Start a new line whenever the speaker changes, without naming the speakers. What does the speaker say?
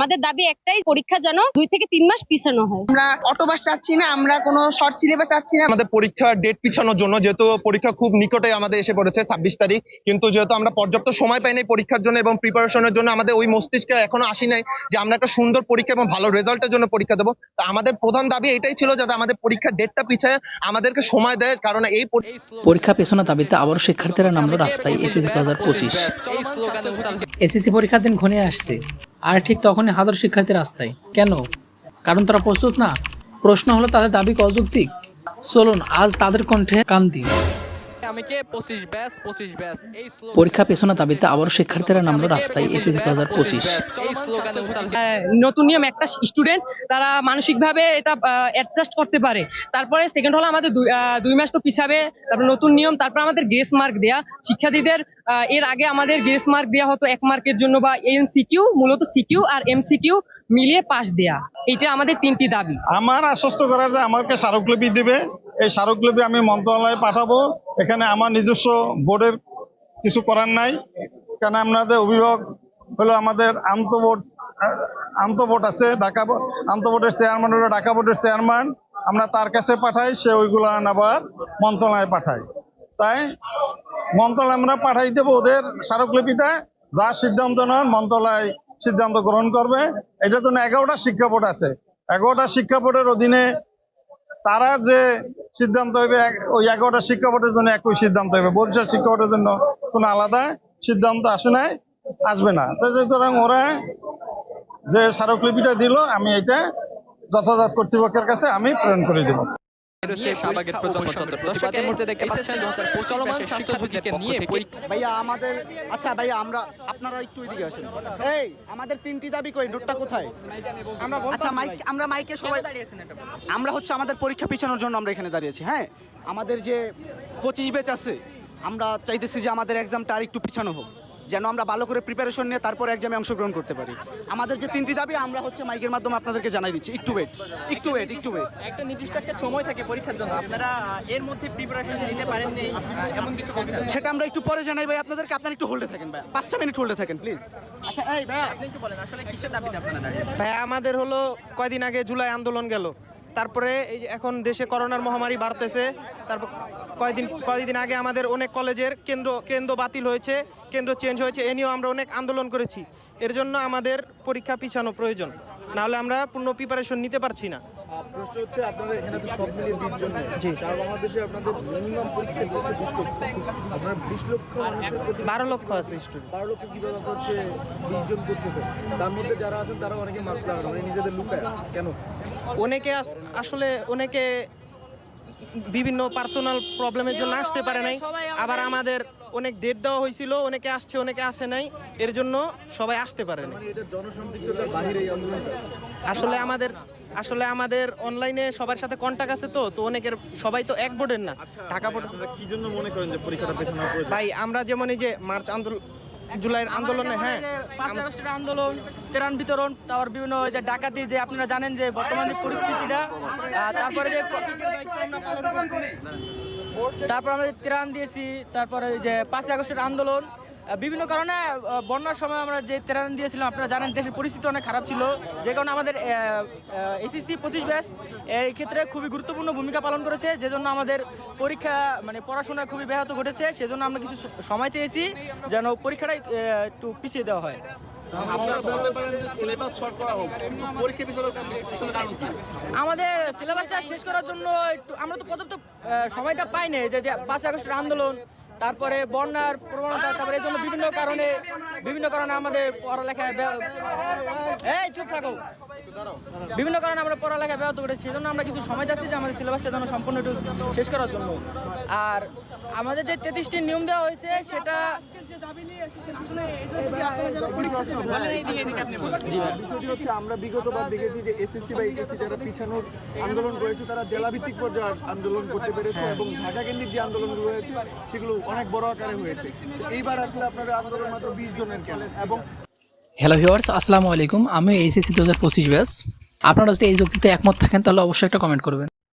আমাদের দাবি একটাই পরীক্ষা যেন দুই থেকে তিন মাস পিছানো হয়।
আমরা অটোবাস চাচ্ছি না আমরা কোনো শর্ট সিলেবাস চাচ্ছি না।
আমাদের পরীক্ষা ডেট পিছানোর জন্য যেহেতু পরীক্ষা খুব নিকটে আমাদের এসে পড়েছে ছাব্বিশ তারিখ কিন্তু যেহেতু আমরা পর্যাপ্ত সময় পাই নাই পরীক্ষার জন্য এবং প্রিপারেশনের জন্য আমাদের ওই মস্তিষ্কে এখনও আসি নাই যে আমরা একটা সুন্দর পরীক্ষা এবং ভালো রেজাল্টের জন্য পরীক্ষা দেবো। তা আমাদের প্রধান দাবি এটাই ছিল যাতে আমাদের পরীক্ষার ডেটটা পিছায় আমাদেরকে সময় দেয় কারণ এই
পরীক্ষা পেছনে দাবিতে আবারও শিক্ষার্থীরা নামলো রাস্তায় এসএসসি দু হাজার পঁচিশ। এসএসসি পরীক্ষার দিন ঘনিয়ে আসছে। আর ঠিক তখনই হাজার শিক্ষার্থী রাস্তায় কেন? কারণ তারা প্রস্তুত না। প্রশ্ন হলো, তাদের দাবি অযৌক্তিক? চলুন, আজ তাদের কণ্ঠে কান দিই
পঁচিশ ব্যাস পঁচিশ ব্যাস। এই
পরীক্ষা পেছনে দাবিতে আবারও শিক্ষার্থীরা নামলো রাস্তায় এসএসসি দু হাজার পঁচিশ।
আহ, নতুন নিয়ম একটা স্টুডেন্ট তারা মানসিকভাবে এটা অ্যাডজাস্ট করতে পারে। তারপরে সেকেন্ড হলো আমাদের দুই- মাস তো পিছাবে তারপর নতুন নিয়ম তারপর আমাদের গ্রেস মার্ক দেয়া। শিক্ষার্থীদের এর আগে আমাদের গ্রেস মার্ক দেওয়া হতো এক মার্কের জন্য বা এমসিকিউ মূলত সিকিউ আর এমসিকিউ মিলিয়ে পাস দেয়া। এটা আমাদের তিনটি দাবি।
আমার আশ্বস্ত করার যে আমাকে স্মারকলিপি দিবে এই স্মারকলিপি আমি মন্ত্রণালয়ে পাঠাবো। এখানে আমার নিজস্ব বোর্ডের কিছু করার নাই। কেন আমাদের অভিভাবক হলো আমাদের আন্তবোর্ড আন্তবোর্ড আছে, ঢাকা আন্তবোর্ডের চেয়ারম্যান হলো ঢাকা বোর্ডের চেয়ারম্যান। আমরা তার কাছে পাঠাই, সে ওইগুলো আবার মন্ত্রণালয়ে পাঠাই তাই মন্ত্রণালয় আমরা পাঠাই দেবো ওদের স্মারকলিপিটা যা সিদ্ধান্ত নেন মন্ত্রণালয় সিদ্ধান্ত গ্রহণ করবে। এটা তো এগারোটা শিক্ষা বোর্ড আছে। এগারোটা শিক্ষা বোর্ডের অধীনে তারা যে সিদ্ধান্ত হইবে ওই এগারোটা শিক্ষা বোর্ডের জন্য একই সিদ্ধান্ত হইবে বরিশাল শিক্ষা বোর্ডের জন্য কোনো আলাদা সিদ্ধান্ত আসে নাই, আসবে না। সুতরাং ওরা যে স্মারকলিপিটা দিল, আমি এটা যথাযথ কর্তৃপক্ষের কাছে আমি প্রেরণ করে দেবো।
হচ্ছে শাহবাগের প্রজন্ম চত্বর দর্শক এই মুহূর্তে দেখতে পাচ্ছেন চলমান স্বাস্থ্য ঝুঁকিকে নিয়ে
ভাইয়া আমাদের আচ্ছা ভাইয়া আমরা আপনারা একটু এদিকে আসেন। এই আমাদের তিনটি দাবি কই? নোটটা কোথায়? আমরা আচ্ছা মাইক আমরা মাইকে সবাই আমরা হচ্ছে আমাদের পরীক্ষা পিছানোর জন্য আমরা এখানে দাঁড়িয়েছি হ্যাঁ? আমাদের যে পঁচিশ ব্যাচ আছে আমরা চাইতেছি যে আমাদের এক্সামটা আর একটু পিছানো হোক। যেন আমরা ভালো করে প্রিপারেশন নিয়ে তারপর এক্সামে অংশগ্রহণ করতে পারি। আমাদের যে তিনটি দাবি আমরা হচ্ছে মাইকের মাধ্যমে আপনাদেরকে জানাই দিচ্ছি। একটু ওয়েট একটু ওয়েট একটু ওয়েট
একটা নির্দিষ্ট একটা সময় থাকে পরীক্ষার জন্য। আপনারা এর মধ্যে প্রিপারেশন নিতে পারেননি আহ, এমন কিছু
সেটা আমরা একটু পরে জানাই ভাই আপনাদেরকে। আপনারা একটু হোল্ডে থাকেন ভাই। পাঁচটা মিনিট হোল্ডে থাকেন প্লিজ আচ্ছা এই ভাইয়া
আপনি একটু বলেন আসলে কিসের দাবিতে আপনারা দাঁড়িয়ে
ভাই আমাদের হলো কয়দিন আগে জুলাই আন্দোলন গেল। তারপরে এই যে এখন দেশে করোনার মহামারী বাড়তেছে, তারপর কয়েকদিন কয়েকদিন আগে আমাদের অনেক কলেজের কেন্দ্র কেন্দ্র বাতিল হয়েছে, কেন্দ্র চেঞ্জ হয়েছে, এ নিয়েও আমরা অনেক আন্দোলন করেছি। এর জন্য আমাদের পরীক্ষা পিছানো প্রয়োজন। নাহলে আমরা পূর্ণ প্রিপারেশন নিতে পারছি না।
প্রশ্ন হচ্ছে আপনাদের এখানে তো সব মিলিয়ে বিশ জন
জি।
সারা বাংলাদেশে আপনাদের মিনিমাম পরীক্ষা হচ্ছে বিশ লক্ষ। আপনার বিশ লক্ষ মানুষের প্রতি
বারো লক্ষ আছে স্টুডেন্ট
বারো লক্ষ কীভাবে হচ্ছে বিশ জন করতেছে তার মধ্যে যারা আছেন তারা অনেকে মাস্ক লাগানো মানে নিজেদের লুকায় কেন?
অনেকে আস- আসলে অনেকে বিভিন্ন পার্সোনাল প্রবলেমের জন্য আসতে পারে নাই। আবার আমাদের অনেক ডেট দেওয়া হয়েছিল অনেকে আসছে অনেকে আসে নাই এর জন্য সবাই আসতে পারে
মানে
আসলে আমাদের আসলে আমাদের অনলাইনে সবার সাথে কন্টাক্ট আছে তো তো অনেকের সবাই তো এক বোর্ডের না। ঢাকা বোর্ড
কি জন্য মনে করেন যে পরীক্ষাটা প্রয়োজন
ভাই আমরা যেমন এই যে মার্চ আন্দোলন জুলাইয়ের আন্দোলনে হ্যাঁ
পাঁচ আগস্টের আন্দোলন ত্রাণ বিতরণ তারপর বিভিন্ন ওই যে ডাকাতির যে আপনারা জানেন যে বর্তমানে পরিস্থিতিটা তারপরে যে তারপর আমরা ত্রাণ দিয়েছি তারপরে যে পাঁচই আগস্টের আন্দোলন বিভিন্ন কারণে বন্যার সময় আমরা যে ত্রাণ দিয়েছিলাম আপনারা জানেন দেশের পরিস্থিতি অনেক খারাপ ছিল। যে কারণে আমাদের এসএসসি পঁচিশ ব্যাস এই ক্ষেত্রে খুবই গুরুত্বপূর্ণ ভূমিকা পালন করেছে। যে জন্য আমাদের পরীক্ষা মানে পড়াশোনা খুবই ব্যাহত ঘটেছে। সেজন্য আমরা কিছু সময় চেয়েছি যেন পরীক্ষাটা আহ, একটু পিছিয়ে দেওয়া হয়। আমাদের সিলেবাসটা শেষ করার জন্য একটু আমরা তো পর্যাপ্ত সময়টা পাইনি যে পাঁচ আগস্টের আন্দোলন, তারপরে বন্যার প্রবণতা, তারপরে এই জন্য বিভিন্ন কারণে বিভিন্ন কারণে আমাদের পড়ালেখায় এই, চুপ থাকো। বিভিন্ন কারণে আমরা পড়ালেখা ব্যাহত করেছি সেজন্য আমরা কিছু সময় যাচ্ছি যে আমাদের সিলেবাসটা যেন সম্পূর্ণ একটু শেষ করার জন্য। আর আমাদের যে তেত্রিশটি নিয়ম দেওয়া হয়েছে সেটা
আমরা বিগতবার দেখেছি যে এসএসসি বা এইচএসসি যারা পিছানোর আন্দোলন রয়েছে তারা জেলা ভিত্তিক পর্যায়ে আন্দোলন করতে পেরেছে এবং ঢাকা কেন্দ্রিক যে আন্দোলনগুলো হয়েছে সেগুলো অনেক বড় আকারে হয়েছে। এইবার আসলে আপনারা আন্দোলন মাত্র বিশ জনের কেন? এবং
হ্যালো ভিউয়ার্স আসসালামু আলাইকুম। আমি এইচএসসি দু হাজার পঁচিশ ব্যাস। আপনারা যদি এই যুক্তিতে একমত থাকেন, তাহলে অবশ্যই একটা কমেন্ট করবেন।